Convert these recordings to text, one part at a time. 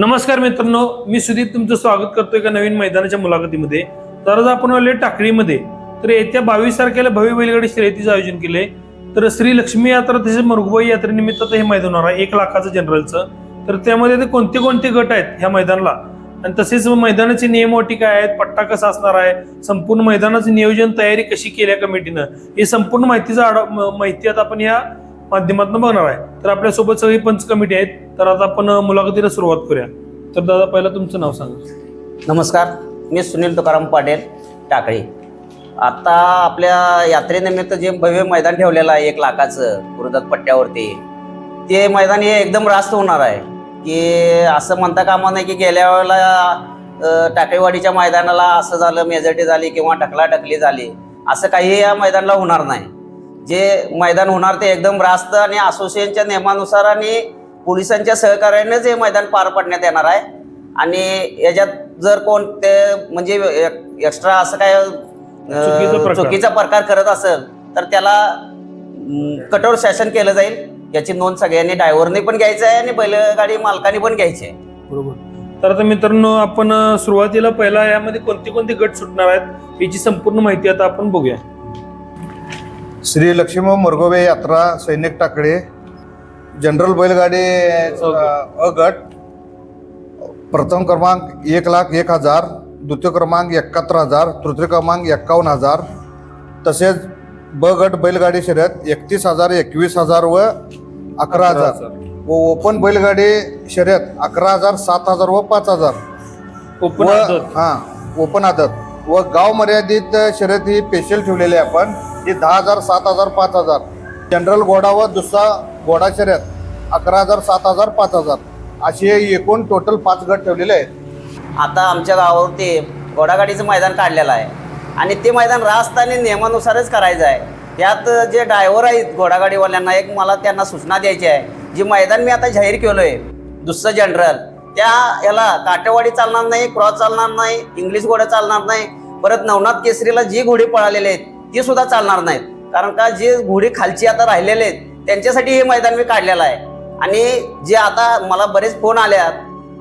नमस्कार मित्रांनो मी सुदीप तुमचं स्वागत करतोय एका नवीन मैदानाच्या मुलाखतीमध्ये. तर आज आपण आले टाकळीमध्ये तर येत्या बावीस तारखेला भव्य बैलगाडी शर्यतीचं आयोजन केले तर श्री लक्ष्मी यात्रा तसेच मरगुबाई यात्रेनिमित्त हे मैदान होणार आहे एक लाखाचं जनरलचं. तर त्यामध्ये ते कोणते कोणते गट आहेत ह्या मैदानाला? आणि तसेच मैदानाचे नियम अटी काय आहेत पट्टा कसा असणार आहे संपूर्ण मैदानाचं नियोजन तयारी कशी केली आहे कमिटीनं हे संपूर्ण माहितीचा आढावा माहिती आता आपण या माध्यमातून बघणार आहे. तर आपल्यासोबत सगळी पंच कमिटी आहेत. तर आता आपण मुलाखतीला सुरुवात करूया. तर दादा पहिला तुमचं नाव सांगा. नमस्कार मी सुनील तुकाराम पाटील टाकळी. आता आपल्या यात्रेनिमित्त जे भव्य मैदान ठेवलेलं आहे एक लाखाचं गुरुदत्त पट्ट्यावरती ते मैदान हे एकदम रास्त होणार आहे. की असं म्हणता कामा नाही की गेल्या वेळेला टाकळीवाडीच्या मैदानाला असं झालं मेजर्टी झाली किंवा टकला टकली झाली असं काही या मैदानाला होणार नाही. जे मैदान होणार ते एकदम रास्त आणि असोसिएशनच्या नियमानुसार आणि पोलिसांच्या सहकार्यानेच हे मैदान पार पाडण्यात येणार आहे. आणि याच्यात जर कोण ते म्हणजे एक्स्ट्रा असं काय चुकीचा अं, प्रकार. चुकीचा प्रकार करत असेल तर त्याला अं, कठोर शासन केलं जाईल. याची नोंद सगळ्यांनी ड्रायव्हरने पण घ्यायचं आहे आणि बैलगाडी मालकाने पण घ्यायची आहे. बरोबर. तर आता मित्रांनो आपण अ, सुरुवातीला पहिला यामध्ये कोणते कोणते गट सुटणार आहेत याची संपूर्ण माहिती आता आपण बघूया. श्री लक्ष्मी मोरगोबे यात्रा सैनिक टाकडे जनरल बैलगाडी अ गट प्रथम क्रमांक एक लाख एक हजार द्वितीय क्रमांक एकाहत्तर हजार तृतीय क्रमांक एक्कावन्न हजार. तसेच ब गट बैलगाडी शर्यत एकतीस हजार एकवीस हजार व अकरा हजार. व ओपन बैलगाडी शर्यत अकरा हजार सात हजार व पाच हजार. ओपन व. हा ओपन आदत. व गाव मर्यादित शर्यत ही स्पेशल ठेवलेली आहे आपण. ही दहा हजार सात हजार पाच हजार. जनरल घोडा व दुसरा घोडा शर्यत अकरा हजार सात हजार पाच हजार असे एकूण टोटल पाच गट ठेवलेले आहेत. आता आमच्या गावावरती घोडागाडीचं मैदान काढलेलं आहे. आणि ते मैदान रास्त आणि नियमानुसारच करायचं आहे. त्यात जे ड्रायव्हर आहेत घोडागाडीवाल्यांना एक मला त्यांना सूचना द्यायची आहे जी मैदान मी आता जाहीर केलं आहे दुसरं जनरल त्या याला काटेवाडी चालणार नाही क्रॉस चालणार नाही इंग्लिश घोडं चालणार नाही परत नवनाथ केसरीला जी घोडी पळालेली आहेत ती सुद्धा चालणार नाहीत. कारण का जे घोडी खालची आता राहिलेले आहेत त्यांच्यासाठी हे मैदान मी काढलेलं आहे. आणि जे आता मला बरेच फोन आल्यात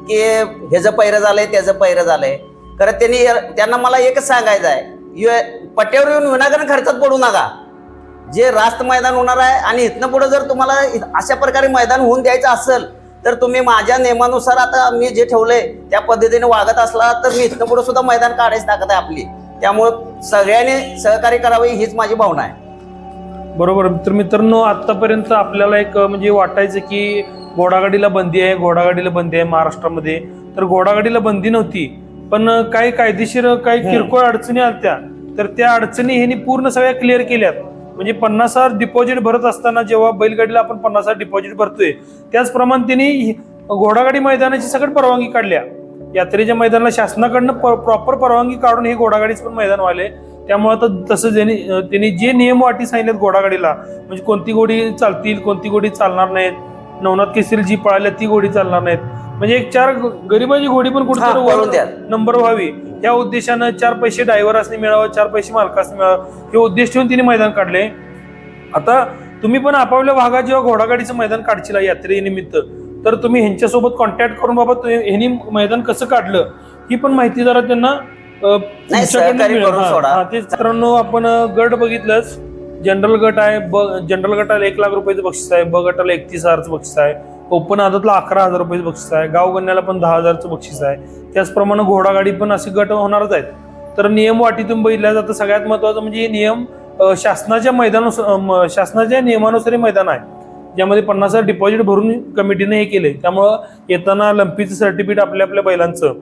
की ह्याचं पैरं झालंय त्याचं पैरं झालंय. खरं त्यांनी त्यांना मला एकच सांगायचं आहे. यु- पट्ट्यावर येऊन विनाकारण खर्चात पडू नका. जे रास्त मैदान होणार आहे आणि इथनं पुढे जर तुम्हाला अशा प्रकारे मैदान होऊन द्यायचं असेल तर तुम्ही माझ्या नियमानुसार आता मी जे ठेवलंय त्या पद्धतीने वागत असला तर मी इथनं पुढे सुद्धा मैदान काढायची ताकद आहे आपली. त्यामुळं सगळ्यांनी सहकार्य करावे हीच माझी भावना आहे. बरोबर तर मित्रांनो आतापर्यंत आपल्याला एक म्हणजे वाटायचं की घोडागाडीला बंदी आहे घोडागाडीला बंदी आहे महाराष्ट्रामध्ये. तर घोडागाडीला बंदी नव्हती पण काही कायदेशीर काही किरकोळ अडचणी आल्या तर त्या अडचणी ह्यांनी पूर्ण सगळ्या क्लिअर केल्यात. म्हणजे पन्नास हजार डिपॉझिट भरत असताना जेव्हा बैलगाडीला आपण पन्नास हजार डिपॉझिट भरतोय त्याचप्रमाणे त्यांनी ही घोडागाडी मैदानाची सगळी परवानगी काढल्या. यात्रेच्या मैदानाला शासनाकडनं प्रॉपर परवानगी काढून हे घोडागाडीचं पण मैदान व्हायले त्यामुळे आता तसं ज्यांनी त्यांनी जे नियम वाटी सांगितलेत घोडागाडीला म्हणजे कोणती गोडी चालतील कोणती गोडी चालणार नाहीत नवनाथ केसरी जी पळाल्या ती गोडी चालणार नाहीत. म्हणजे एक चार गरिबाची घोडी पण. कुठेतरी नंबर व्हावी. या उद्देशानं चार पैसे ड्रायव्हर असणे मिळावं चार पैसे मालकासने मिळावं हे उद्देश ठेवून तिने मैदान काढले. आता तुम्ही पण आपापल्या भागात जेव्हा घोडागाडीचं मैदान काढशील यात्रेनिमित्त तर तुम्ही ह्यांच्यासोबत कॉन्टॅक्ट करून बाबा ह्यांनी मैदान कसं काढलं ही पण माहिती जरा त्यांना अं, तुमच्याकडनं सहकार्य मिळेल. करून सोडा. तेच मित्रांनो आपण गट बघितलंच. जनरल गट आहे ब जनरल गटाला एक लाख रुपयाचं बक्षीस आहे ब गटाला एकतीस हजारचं बक्षीस आहे ओपन आदतला अकरा हजार रुपयाचं बक्षीस आहे गाव गण्याला पण दहा हजारचं बक्षीस आहे. त्याचप्रमाणे घोडागाडी पण असे गट होणारच आहेत. तर नियम वाटीतून बघितल्या जातं सगळ्यात महत्वाचं म्हणजे हे नियम अं, शासनाच्या मैदानानुसार शासनाच्या नियमानुसार हे मैदान आहे. ज्यामध्ये पन्नास हजार डिपॉझिट भरून कमिटीने हे केले त्यामुळं येताना लंपीचं सर्टिफिकेट आपल्या आपल्या बैलांचं.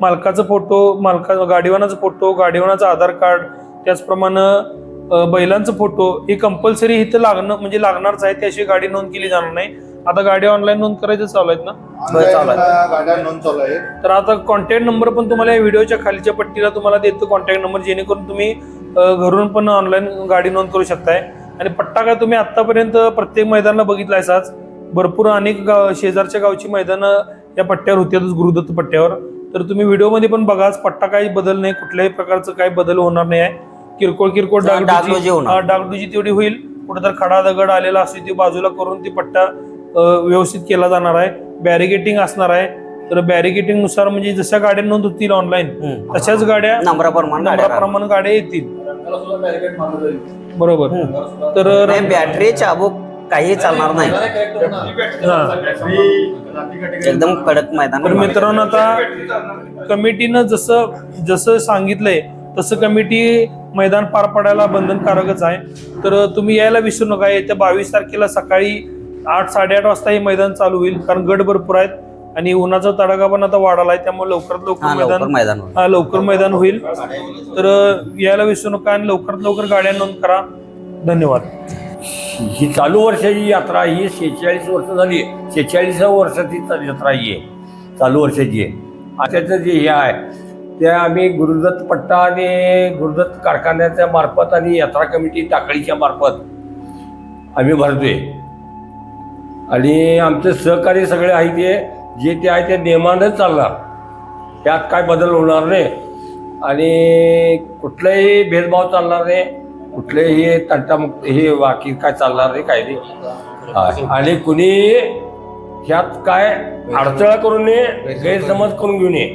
मालकाचा फोटो मालका गाडीवानाचा फोटो गाडीवानाचं आधार कार्ड त्याचप्रमाणे बैलांचा फोटो हे कंपल्सरी इथं लागणं म्हणजे लागणारच आहे त्याशिवाय गाडी नोंद केली जाणार नाही. आता गाडी ऑनलाईन नोंद करायचं चालू आहेत ना? होय, चालू आहे. Online गाड्या नोंद चालू आहे तर आता कॉन्टॅक्ट नंबर पण तुम्हाला या व्हिडिओच्या खालीच्या पट्टीला तुम्हाला देतो कॉन्टॅक्ट नंबर जेणेकरून तुम्ही घरून पण ऑनलाईन गाडी नोंद करू शकताय. आणि पट्टा काय तुम्ही आतापर्यंत प्रत्येक मैदानाला बघितलायसाच भरपूर अनेक गाव शेजारच्या गावची मैदानं या पट्ट्यावर होत्यातच गुरुदत्त पट्ट्यावर. तर तुम्ही व्हिडिओमध्ये पण बघाच पट्टा काही बदल नाही कुठल्याही प्रकारचं काही बदल होणार नाही आहे. किरकोळ किरकोळ हा, डागडुजी डागडुजी होणार. हा, डागडुजी तेवढी होईल. कुठं तर खडा दगड आलेला असतो ती बाजूला करून ती पट्टा व्यवस्थित केला जाणार आहे. बॅरिगेटिंग असणार आहे. तर बॅरिकेटिंगनुसार म्हणजे जशा गाड्या नोंद होतील ऑनलाईन. तशाच गाड्या नंबराप्रमाणे गाड्या येतील. बरोबर. तर बॅटरी चाबूक काही चालणार नाही. हा. एकदम कडक मैदान तर मित्रांनो आता कमिटीनं जसं जसं सांगितलंय तसं कमिटी मैदान पार पाडायला बंधनकारकच आहे. तर तुम्ही यायला विसरू नका. येत्या बावीस तारखेला सकाळी आठ साडेआठ वाजता हे मैदान चालू होईल कारण गड भरपूर आहेत आणि उन्हाचा तडाखा पण आता वाढाला आहे त्यामुळे लवकरात लवकर मैदान. हा लवकर मैदान होईल. तर यायला विसरू नका आणि लवकरात लवकर गाड्या नोंद करा. धन्यवाद. ही चालू वर्षाची यात्रा ही शेहेचाळीस वर्ष झाली. शेहेचाळीस वर्षाची यात्रा ही आहे. चालू वर्षाची आहे. त्याचं जे हे आहे ते आम्ही गुरुदत्त पट्टा आणि गुरुदत्त कारखान्याच्या मार्फत आणि यात्रा कमिटी टाकळीच्या मार्फत आम्ही भरतोय. आणि आमचे सहकार्य सगळे आहे ते जे ते आहे ते नियमानच चालणार. त्यात काय बदल होणार नाही. आणि कुठलाही भेदभाव चालणार नाही. कुठलेही तंटामुक्त हे बाकी काय चालणार नाही काय नाही. आणि कुणी ह्यात काय अडथळा करू नये गैरसमज करून घेऊ नये